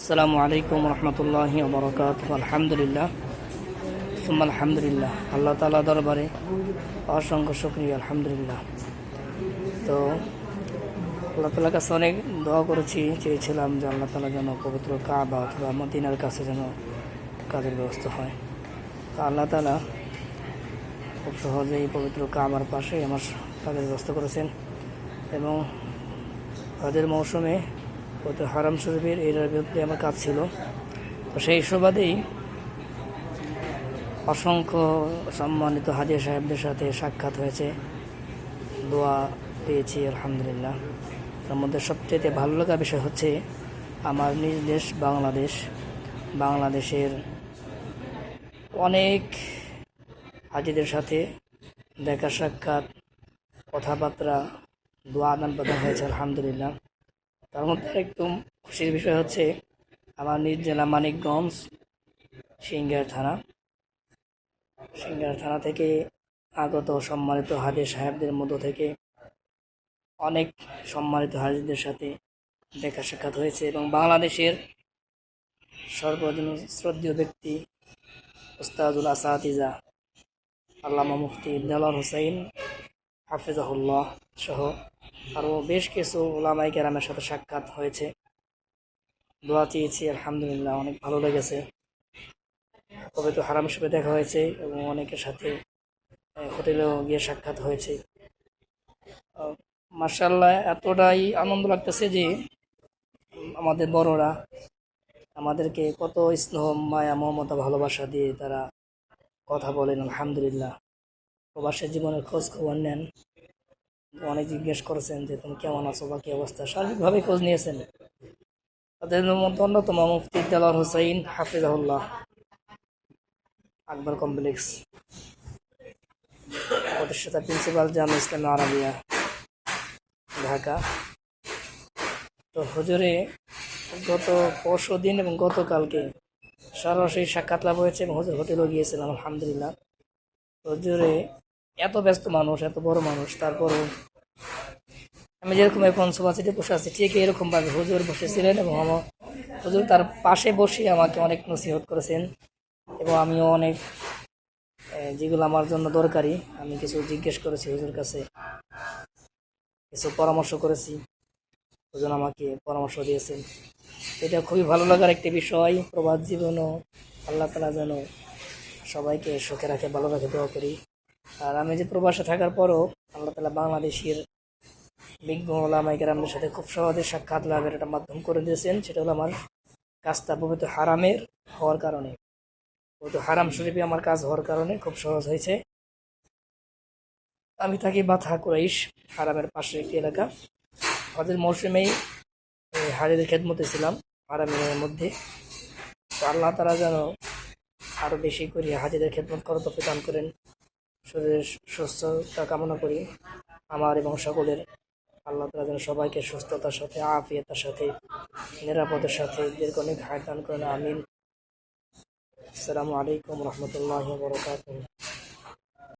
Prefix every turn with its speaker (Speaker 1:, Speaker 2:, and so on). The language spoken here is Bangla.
Speaker 1: আসসালামু আলাইকুম রহমতুল্লাহি বরকাত আলহামদুলিল্লাহ। সুম্মা আলহামদুলিল্লাহ। আল্লাহ তালা দরবারে অসংখ্য শুক্রিয়া, আলহামদুলিল্লাহ। তো, আল্লাহ তালার কাছে অনেক দোয়া করেছি, চেয়েছিলাম যে আল্লাহ তালা যেন পবিত্র কাবা অথবা মদিনার কাছে যেন কাজের ব্যবস্থা হয়। তো আল্লাহ তালা খুব সহজেই পবিত্র কাবার পাশে আমার কাজের ব্যবস্থা করেছেন এবং হজের মৌসুমে পবিত্র হারাম শরীফের এর বিরুদ্ধে আমার কাজ ছিল। তো সেই সুবাদেই অসংখ্য সম্মানিত হাজির সাহেবদের সাথে সাক্ষাৎ হয়েছে। দোয়া পেয়েছি, আলহামদুলিল্লাহ। তার মধ্যে সবচেয়ে ভালো লাগার বিষয় হচ্ছে আমার নিজ দেশ বাংলাদেশ। বাংলাদেশের অনেক হাজিদের সাথে দেখা সাক্ষাৎ, কথাবার্তা, দোয়া আদান প্রদান হয়েছে, আলহামদুলিল্লাহ। তার মধ্যে একদম খুশির বিষয় হচ্ছে আমার নিজ জেলা মানিকগঞ্জ, সিঙ্গার থানা। সিঙ্গার থানা থেকে আগত সম্মানিত হাজির সাহেবদের মধ্য থেকে অনেক সম্মানিত হাজিদের সাথে দেখা সাক্ষাৎ হয়েছে এবং বাংলাদেশের সর্বজন শ্রদ্ধীয় ব্যক্তি উস্তাজুল আসাতিজা, আল্লামা মুফতি দেলার হোসেন হাফিজাহুল্লাহ সহ আরও বেশ কিছু ওলামাই কেরামের সাথে সাক্ষাৎ হয়েছে। দোয়া চেয়েছি, আলহামদুলিল্লাহ, অনেক ভালো লেগেছে। তবে তো হারাম হিসেবে দেখা হয়েছে এবং অনেকের সাথে হোটেলেও গিয়ে সাক্ষাৎ হয়েছে। মার্শাল্লাহ এতটাই আনন্দ লাগতেছে যে, আমাদের বড়রা আমাদেরকে কত স্নেহ, মায়া, মমতা, ভালোবাসা দিয়ে তারা কথা বলেন, আলহামদুলিল্লাহ। প্রবাসের জীবনের খোঁজ খবর নেন। অনেক জিজ্ঞেস করেছেন যে, তুমি কেমন আছো বা কি অবস্থা? সার্বিকভাবে খোঁজ নিয়েছেন। তাদের মধ্যে অন্যতম মুফতি দেলার হোসাইন হাফিজাহুল্লাহ। আকবর কমপ্লেক্স। প্রতিষ্ঠাতা প্রিন্সিপাল জামা ইসলাম আরাবিয়া ঢাকা। তো হুজুরে গত পরশু দিন এবং গতকালকে সরাসরি সাক্ষাৎ লাভ হয়েছে এবং হুজুর হোটেলেও গিয়েছিলাম, আলহামদুলিল্লাহ। হুজুরে এত ব্যস্ত মানুষ, এত বড় মানুষ, তারপরও আমি যেরকম এখন সোফাসিটে বসে আছি, ঠিক এরকম ভাবে হুজুর বসেছিলেন এবং আমার হুজুর তার পাশে বসে আমাকে অনেক নসিহত করেছেন এবং আমিও অনেক যেগুলো আমার জন্য দরকারি, আমি কিছু জিজ্ঞেস করেছি হুজুর কাছে, কিছু পরামর্শ করেছি, হুজুর আমাকে পরামর্শ দিয়েছেন। এটা খুবই ভালো লাগার একটি বিষয়, প্রবাদ জীবনও আল্লাহ তালা যেন সবাইকে সুখে রাখে, ভালো রাখে, দোয়া করি। আর আমি যে প্রবাসে থাকার পরও আল্লাহ তালা বাংলাদেশের বিজ্ঞ ওলামাইকেরামদের সাথে খুব সহজে সাক্ষাৎ লাভের একটা মাধ্যম করে দিয়েছেন, সেটা হলো আমার কাজটা পবিত্র হারামের হওয়ার কারণে। পবিত্র হারাম শরীফে আমার কাজ হওয়ার কারণে খুব সহজ হয়েছে। আমি থাকি বাথা কুরাইশ, হারামের পাশে একটি এলাকা। হজের মৌসুমেই হাজিদের খেদমতে ছিলাম, হারামের মধ্যে। তো আল্লাহ তারা যেন আরও বেশি করে হাজিদের খেদমত করত দান করেন। শরীরের সুস্থতা কামনা করি। আমার এবং সকলের আল্লাহ তালা যেন সবাইকে সুস্থতার সাথে, আফিয়তার সাথে, নিরাপদের সাথে দীর্ঘ অনেক হায় দান করেন, আমিন। আসসালামু আলাইকুম রহমতুল্লাহ বরকাত